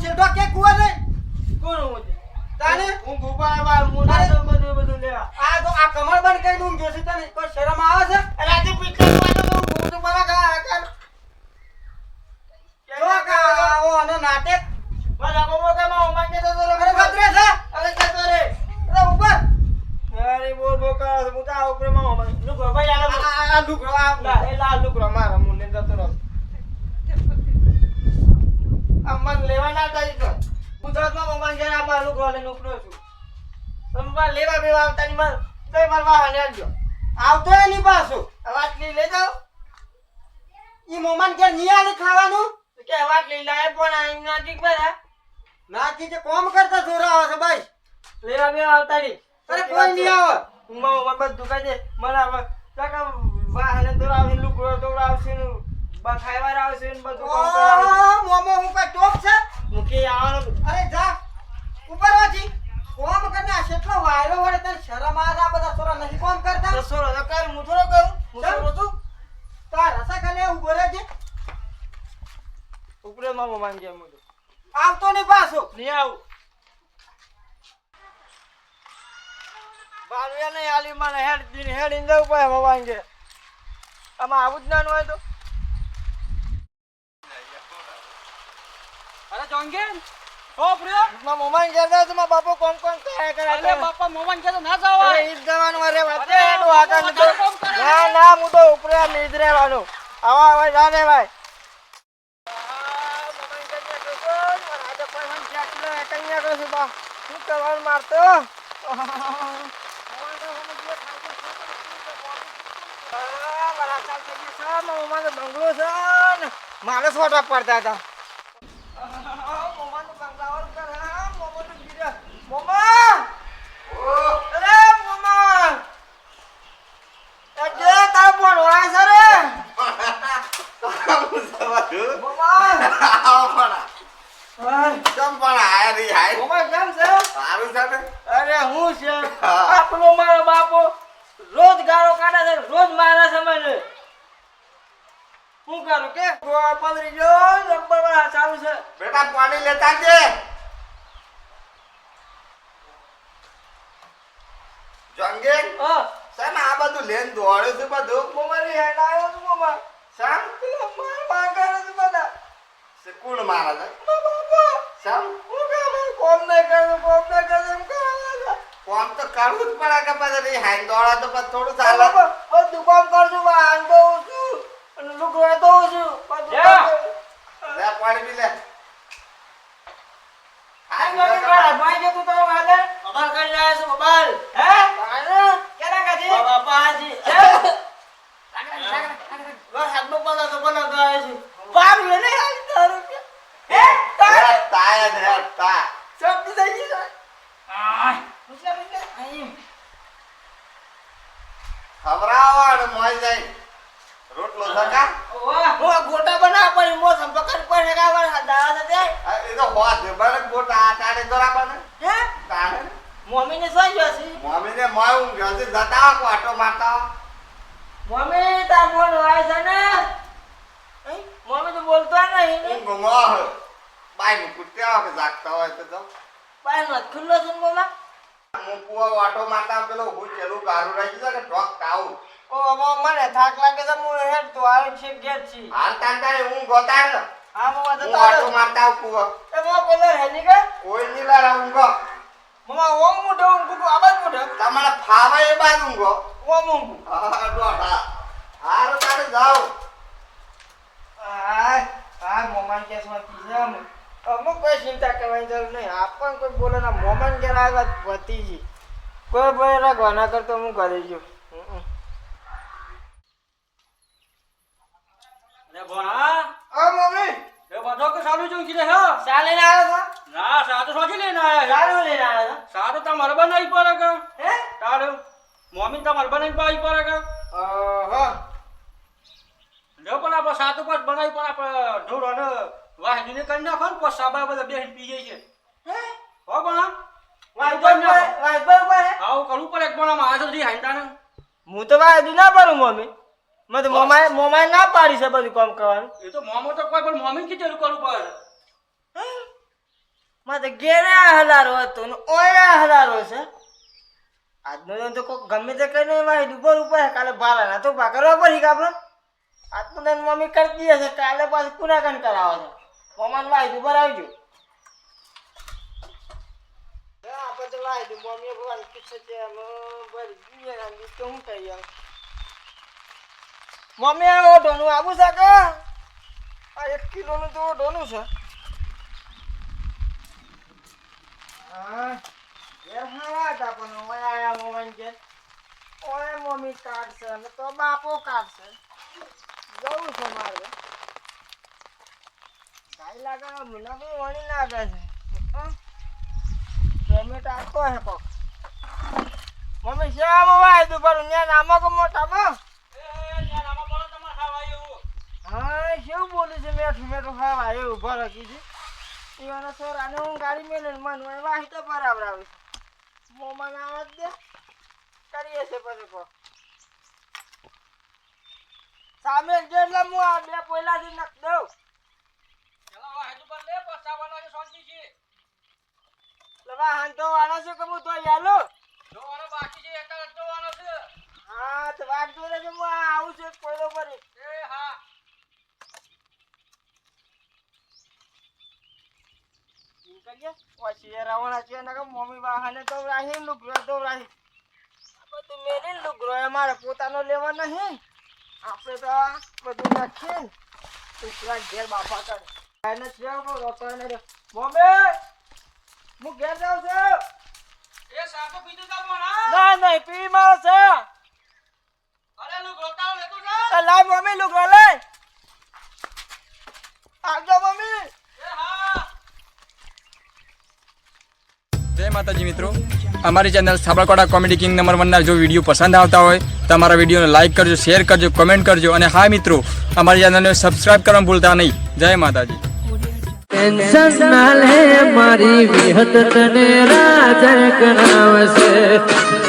કે કુવા નહીં? કોણ હું તાને? હું બાર મુના તો બધું લેવા. આ તો આ કમર બંધ કરી ઊંઘ જોશે તને. કોઈ શરમ આવે છે? આજે પિક્ચર વાળો તો હું તો બરા કા કર જો કે આવો અને નાટક. બાબો કે માં ઉમંગે તો તો અરે ભદ્રે છે. અરે જતો રે. અરે ઉપર. અરે બોલ કર હું તા ઉપરમાં ઉમંગ લુક ભાઈ આ આલા આ- એ લા લુક મારા મુને જતો રહો લેવા ના તારી તો. ગુજરાતમાં મમ્મા ઘેર આ મારું ઘર લઈને ઉપડ્યો છું. તમે મારે લેવા બેવા આવતા ની માર તઈ માર વાહન આવજો આવતો એની પાછો. આ વાટલી લઈ જાઓ ઈ મોમાન કે ની ખાવાનું? કે કે વાટલી લાય પણ આ એમના ઠીક બધા ના કોમ કરતા જોરા છે ભાઈ. લેવા બેવા આવતા ની અરે કોઈ નહીં આવે. બધું કહી દે. મને હવે કાકા વાહન દોરાવે લુકડો દોરાવશે ને આવશે ને બધું કામ કરાવશે ઓ, મોમો હું કઈ ટોપ છે મૂકી આવવાનું અરે જા ઉપર વાજી કોમ કરને આ કેટલો વાયરો વળે તને શરમ આ છે? આ બધા છોરા નહીં કોમ કરતા? છોરો રજા કર હું થોડો કરું? હું. થોડો છું? તાર રસા ખાલી ઊભો રહેજે ઉપરે મામો મમ્મા ગયા મું આવતો નહીં પાછો. નહીં આવ. બારવ્યા નહીં આલી મને હેડ દીને હેડ ઇન જવું પડે આમાં આવું જ ના હોય તો. અરે જોંગેન! ઓ પ્રિય! માં મોમાન કે જાય તો મારા બાપો કોણ કોણ કરે કરે અરે બાપા મોમન તો ના જાવ અરે જવાનું અરે વાતે આગળ તો. ના ના હું તો ઉપરે આવા આવા જા ભાઈ. શું કરવાનું મારતો મારે છોટા પડતા હતા મોમા અરે મોમા અજે તારો ફોન હોય છે રે મોમા મોમા કેમ છે અરે હું છે આપણો મારો બાપો રોજ ગાળો છે રોજ મારે છે મને શું કરું કે? ગોળ પલરી ગયો નંબર ચાલુ છે. બેટા પાણી લેતા જે જંગે હા સાહેબ આ બધું લેન બધું મોમારી હેડ આવ્યો છું મોમા શામ પેલા માર માર કરે બધા. છે કોણ મારા છે? મા બાપા. શામ હું કામ કોમ નહીં કરતો કોમ નહીં કરતો એમ કરે કોમ તો કરવું જ પડે કે પછી હાઈ દોડા તો પછી થોડું ચાલે. બધું કામ કરશું વાહન ધોઉં છું અને લુગડા ધોઉં છું. બધું લે. કામ કરું. લે. પાણી પી લે આ મને મારા ભાઈ કે તું તારો હાલે બબાલ કરી રહ્યા છે બબાલ હે? બાને કેના કાજી બાપા હે હાથમાં પલા તો પલા ગાય છે બાર લે ને આ તારો હે તાર તાય હેડ તા શબ્દ થઈ છે આ મુસલા મુસલા આઈ ખવરાવો અને મોય જાય રોટલો સકા ઓ ગોટા બના પડી મોસમ પકડ પડે કાવર દાવા દે એ તો હોત બને ગોટા આટાડે જરા બને હે તાણે મમ્મી સોઈ ગયો છે મમ્મીને મોય ઊંઘ ગયો જતા આટો મારતા આવો. મમ્મી તા ફોન હોય છે ને? મમ્મી તો બોલતો નહીં ઊંઘ મોહ બાઈ નું કુટ્યા આવો કે જાગતા હોય તો જાઓ. બાઈ નો ખુલ્લો છે બોલા? હું કુવા વાટો મારતા પેલો હું ચેલું ગારું રાખી ગયું કે ઢોક ખાવું. ઓ હવે મને થાક લાગે છે હું હેડ તો હાલ છે ઘેર છી હાલ તાંતા હું ગોતાર હા મમ્મા તો વાટો મારતા આવું કુવા. એ મમ્મા પેલો હેલી કે કોઈ ની લારા ઊંઘો. મમ્મા ઓમ મુઢો કુકુ આબાજ મુઢો તમારા ફાવા એ બાજુ ઊંઘો. ઓમ ઓમ હા દોઢા હારું તારે જાઓ. આ આ મોમાન કેસમાં પીઝા અમુક કોઈ ચિંતા કરવાની જરૂર નહીં. આપણ કોઈ બોલે ના મોમાન ઘેર આવ્યા પતી જી કોઈ ભાઈ એના ગોના કરતો હું કરી સારું તમારે બનાવી પડે કે? હે? તારું. મમ્મી તમારે બનાવી પાવી પડે કે? હા જો પણ આપણે સાતું પાસ બનાવી પણ આપણે ઢોર અને વાહજીને કરી નાખો ને પછી સાબા બધા બેસીને પી જાય છે. હે? હો નહીં, આવું કરવું પડે એક પણ સુધી હાંડા ને હું તો વાંધો ના પાડું મમ્મી. મેં મોમાએ મમાએ ના પાડી છે બધું કામ કરવાનું. એ તો મોમો તો કોઈ પણ મમ્મી કીધેલું કરવું પડે. મારે તો ઘેરે હલારો હતો ને ઓય હલારો છે. આજનો તો ગમે તે કરીને વાહિદ ભરવું પડે કાલે ભાડા ના તો ભાકરવા પડી કે આપણો? આજનો દિન મમ્મી કરતી હશે. કાલે પાછું કુનાકન કરાવો છે. મમ્માને વાહિદ ઉપર આવજો. આપણે તો વાહિદ મમ્મી બરી દુનિયા તો હું કહી મમ્મી આ ઓઢોનું આવું છે કે? આ એક કિલોનું તો ઓઢોનું છે. હા હતા પણ ઓય આયા મોબાઈલ કે ઓય મમ્મી કાઢશે અને તો બાપો કાઢશે. જવું છે મારે. ગાય લાગે મને વણી લાગે છે? પેમેન્ટ આપતો હે કોક. મમ્મી શ્યામ વાય દુપારું ન્યા નામો કો મોટામાં હા, શું બોલું છે? મેઠું મેઠું ખાવા ઊભા ભરો છે એવાના છોરાને હું ગાડી મેળવીને મન વાહી તો બરાબર આવે મોમાં આવા જ દે. કરીએ છે પછી કો સામે જેટલે હું આ બે પહેલાથી નખ દઉં. એટલે વાહન તો વાળા છે કે હું તો યાલો હા તો વાટ જોડે છે હું આવું છું પહેલો પડી પછી રાવણા છે ને મમ્મી વાહને તો રાહી લુગરો તો રાહી. બધું મેલી લુગરો અમારે પોતાનો લેવા નહીં. આપણે તો બધું નાખીએ ને. ઘેર બાપા કરે. એને છે રોતો એને મમ્મી હું ઘેર જાઉં છું. ના નહીં પી મારો છે. એ લાય મમ્મી આવજો જય માતાજી મિત્રો. અમારી channel Sabarkantha comedy king number વનના જો વીડિયો પસંદ આવતા હોય તો અમારા વિડીયોને લાઇક કરજો શેર કરજો કમેન્ટ કરજો અને હા મિત્રો, અમારી ચેનલને સબસ્ક્રાઇબ કરવાનું ભૂલતા નહીં. જય માતાજી. મારી વિહત તને રાજ કરાવશે.